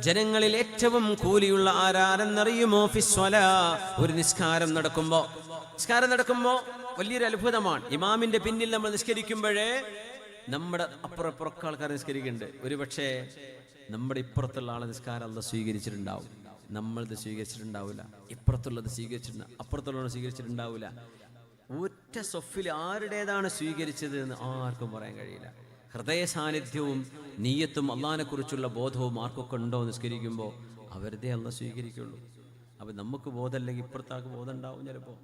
ജനങ്ങളിൽ ഏറ്റവും കൂലിയുള്ള ആരാരെന്നറിയുമോ ഫിസ്വല ഒരു നിസ്കാരം നടക്കുമ്പോ. നിസ്കാരം നടക്കുമ്പോ വലിയൊരു അത്ഭുതമാണ്. ഇമാമിന്റെ പിന്നിൽ നമ്മൾ നിസ്കരിക്കുമ്പോഴേ നമ്മുടെ അപ്പുറപ്പുറക്ക ആൾക്കാർ നിസ്കരിക്കുന്നുണ്ട്. ഒരു പക്ഷേ നമ്മുടെ ഇപ്പുറത്തുള്ള ആളെ നിസ്കാരം അല്ല സ്വീകരിച്ചിട്ടുണ്ടാവും. നമ്മളത് സ്വീകരിച്ചിട്ടുണ്ടാവില്ല. ഇപ്പുറത്തുള്ളത് സ്വീകരിച്ചിട്ടുണ്ട് അപ്പുറത്തുള്ളത് സ്വീകരിച്ചിട്ടുണ്ടാവില്ല. ഒറ്റ സൊഫിൽ ആരുടേതാണ് സ്വീകരിച്ചത് എന്ന് ആർക്കും പറയാൻ കഴിയില്ല. ഹൃദയ സാന്നിധ്യവും നീയത്തും അള്ളഹാനെ കുറിച്ചുള്ള ബോധവും ആർക്കൊക്കെ ഉണ്ടോ നിസ്കരിക്കുമ്പോൾ അവരുടെ അല്ല സ്വീകരിക്കുള്ളൂ. അപ്പം നമുക്ക് ബോധമല്ലെങ്കിൽ ഇപ്പുറത്താക്ക് ബോധം ഉണ്ടാവും ചിലപ്പോൾ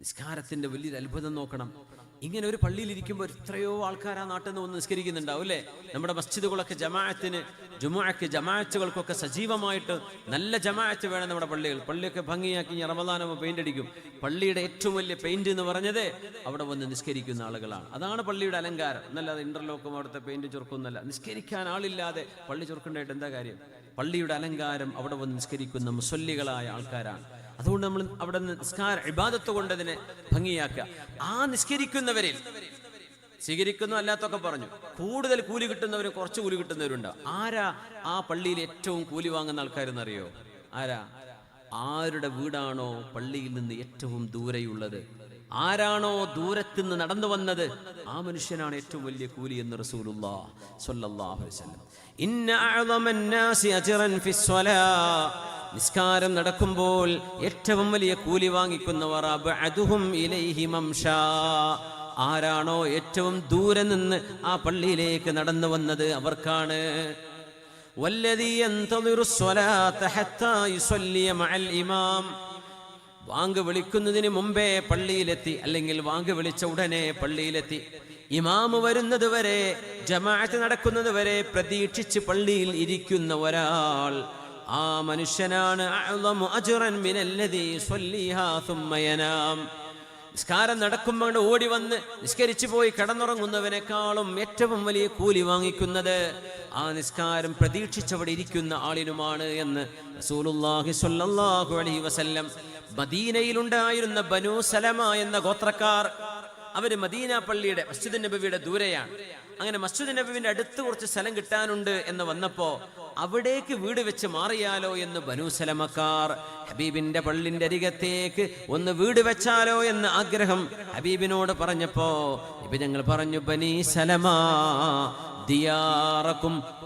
നിസ്കാരത്തിന്റെ വലിയൊരു അത്ഭുതം നോക്കണം. ഇങ്ങനെ ഒരു പള്ളിയിൽ ഇരിക്കുമ്പോൾ എത്രയോ ആൾക്കാർ ആ നാട്ടിൽ നിന്ന് വന്ന് നിസ്കരിക്കുന്നുണ്ടാവും അല്ലേ? നമ്മുടെ മസ്ജിദുകളൊക്കെ ജമാഅത്തിന് ജുമാക്ക് ജമാഅത്തുകൾക്കൊക്കെ സജീവമായിട്ട് നല്ല ജമാഅത്ത് വേണം നമ്മുടെ പള്ളികൾ പള്ളിയൊക്കെ ഭംഗിയാക്കി ഞാൻ റമദാനമോ പെയിന്റ് അടിക്കും. പള്ളിയുടെ ഏറ്റവും വലിയ പെയിന്റ് എന്ന് പറഞ്ഞത് അവിടെ വന്ന് നിസ്കരിക്കുന്ന ആളുകളാണ്. അതാണ് പള്ളിയുടെ അലങ്കാരം. എന്നല്ലാതെ ഇന്റർലോക്കും അവിടുത്തെ പെയിന്റ് ചുർക്കുന്നല്ല നിസ്കരിക്കാൻ ആളില്ലാതെ പള്ളി ചുരുക്കേണ്ടതായിട്ട് എന്താ കാര്യം? പള്ളിയുടെ അലങ്കാരം അവിടെ വന്ന് നിസ്കരിക്കുന്ന മുസല്ലികളായ ആൾക്കാരാണ്. അതുകൊണ്ട് നമ്മൾ അവിടെ നിസ്കാര ഇബാദത്ത് കൊണ്ട് അതിനെ ഭംഗിയാക്കുക. ആ നിസ്കരിക്കുന്നവരിൽ സ്വീകരിക്കുന്നു അല്ലാത്തൊക്കെ പറഞ്ഞു. കൂടുതൽ കൂലി കിട്ടുന്നവരും കുറച്ച് കൂലി കിട്ടുന്നവരുണ്ട്? ആരാ ആ പള്ളിയിൽ ഏറ്റവും കൂലി വാങ്ങുന്ന ആൾക്കാരെന്നറിയോ? ആരാ? ആരുടെ വീടാണോ പള്ളിയിൽ നിന്ന് ഏറ്റവും ദൂരെയുള്ളത്? ആരാണോ ദൂരത്തുനിന്ന് നടന്നു വന്നത്? ആ മനുഷ്യനാണ് ഏറ്റവും വലിയ കൂലി എന്ന് റസൂലുള്ളാഹി സ്വല്ലല്ലാഹു അലൈഹി വസല്ലം. ഇന്ന അജ്റൻ നിസ്കാരം നടക്കുമ്പോൾ ഏറ്റവും വലിയ കൂലി വാങ്ങിക്കുന്നവർ ആരാണോ ഏറ്റവും ദൂരെ നിന്ന് ആ പള്ളിയിലേക്ക് നടന്നു വന്നത് അവർക്കാണ്. വാങ്ക് വിളിക്കുന്നതിന് മുമ്പേ പള്ളിയിലെത്തി അല്ലെങ്കിൽ വാങ്ക് വിളിച്ച ഉടനെ പള്ളിയിലെത്തി. ഇമാമ് വരുന്നത് വരെ ജമാഅത്ത് നടക്കുന്നത് വരെ പ്രതീക്ഷിച്ച് പള്ളിയിൽ ഇരിക്കുന്ന ഒരാൾ. ആ മനുഷ്യനാണ് നിസ്കാരം നടക്കുമ്പോൾ ഓടി വന്ന് നിസ്കരിച്ചു പോയി കടന്നുറങ്ങുന്നവനേക്കാളും ഏറ്റവും വലിയ കൂലി വാങ്ങിക്കുന്നത് ആ നിസ്കാരം പ്രതീക്ഷിച്ചവിടെ ഇരിക്കുന്ന ആളിനുമാണ് എന്ന് റസൂലുള്ളാഹി സ്വല്ലല്ലാഹു അലൈഹി വസല്ലം മദീനയിലുണ്ടായിരുന്ന ബനൂ സലമ എന്ന ഗോത്രക്കാർ അവർ മദീന പള്ളിയുടെ മസ്ജിദ് നബിയുടെ ദൂരെയാണ്. അങ്ങനെ മസ്ജിദ് നബിവിന്റെ അടുത്ത് കുറച്ച് സ്ഥലം കിട്ടാനുണ്ട് എന്ന് വന്നപ്പോ അവിടേക്ക് വീട് വെച്ച് മാറിയാലോ എന്ന് ബനുസലമക്കാർ ഹബീബിന്റെ പള്ളിന്റെ അരികത്തേക്ക് ഒന്ന് വീട് വെച്ചാലോ എന്ന് ആഗ്രഹം ഹബീബിനോട് പറഞ്ഞപ്പോ ഇപ്പൊ ഞങ്ങൾ പറഞ്ഞു ബനീ സലമാ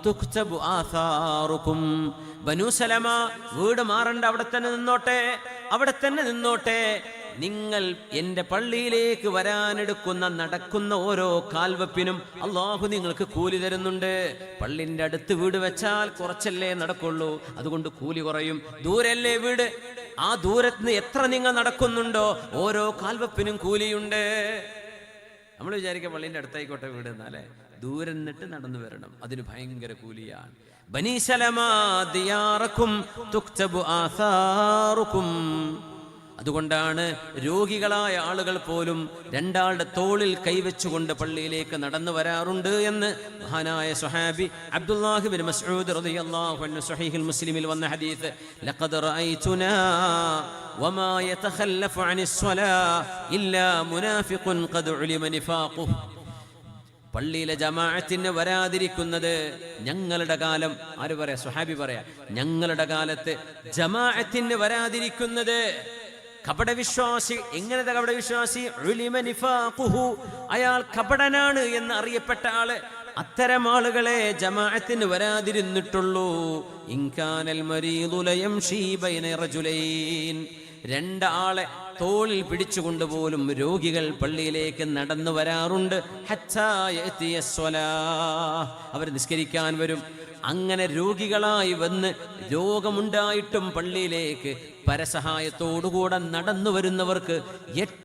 തുക്തബു സലമ വീട് മാറണ്ട അവിടെ തന്നെ നിന്നോട്ടെ അവിടെ തന്നെ നിന്നോട്ടെ നിങ്ങൾ എന്റെ പള്ളിയിലേക്ക് വരാനെടുക്കുന്ന നടക്കുന്ന ഓരോ കാൽവപ്പിനും അള്ളാഹു നിങ്ങൾക്ക് കൂലി തരുന്നുണ്ട്. പള്ളിന്റെ അടുത്ത് വീട് വെച്ചാൽ കുറച്ചല്ലേ നടക്കുള്ളൂ. അതുകൊണ്ട് കൂലി കുറയും. ദൂരല്ലേ വീട്? ആ ദൂരത്ത് എത്ര നിങ്ങൾ നടക്കുന്നുണ്ടോ ഓരോ കാൽവപ്പിനും കൂലിയുണ്ട്. നമ്മൾ വിചാരിക്കുക പള്ളിന്റെ അടുത്തായിക്കോട്ടെ വീട് എന്നാലേ. ദൂരെ നിന്നിട്ട് നടന്നു വരണം. അതിന് ഭയങ്കര കൂലിയാണ്. ബനീശലമാറക്കും തുക്തബു ആസാറുക്കും. അതുകൊണ്ടാണ് രോഗികളായ ആളുകൾ പോലും രണ്ടാളുടെ തോളിൽ കൈവച്ചുകൊണ്ട് പള്ളിയിലേക്ക് നടന്നു വരാറുണ്ട് എന്ന് മഹാനായ സുഹാബി അബ്ദുല്ലാഹിബിൻ മസ്ഊദ് റളിയല്ലാഹു അൻഹു സ്വഹീഹുൽ മുസ്ലിമിൽ വന്ന ഹദീസ് ലഖദ് റഅയ്തുനാ വമാ യതഖല്ലഫു അനിസ് സ്വലാ ഇല്ലാ മുനാഫിഖുൻ ഖദ് ഉലിമ നിഫാഖുഹു. പള്ളിയിലെ ജമാഅത്തിന് വരാതിരിക്കുന്നത് ഞങ്ങളുടെ കാലം ആര് പറയാ? സുഹാബി പറയാ ഞങ്ങളുടെ കാലത്ത് ജമാഅത്തിന് വരാതിരിക്കുന്നത് കപടവിശ്വാസി എങ്ങനത്തെ കപടവിശ്വാസി? അയാൾ കപടനാണ് എന്ന് അറിയപ്പെട്ട ആൾ അത്തരം ആളുകളെ ജമാഅത്തിന് വരാതിരുന്നിട്ടുള്ളൂ. ഇൻകാനൽ രണ്ടാളെ തോളിൽ പിടിച്ചുകൊണ്ടുപോലും രോഗികൾ പള്ളിയിലേക്ക് നടന്നു വരാറുണ്ട്. അവർ നിസ്കരിക്കാൻ വരും. അങ്ങനെ രോഗികളായി വന്ന് രോഗമുണ്ടായിട്ടും പള്ളിയിലേക്ക് പരസഹായത്തോടുകൂടെ നടന്നു വരുന്നവർക്ക്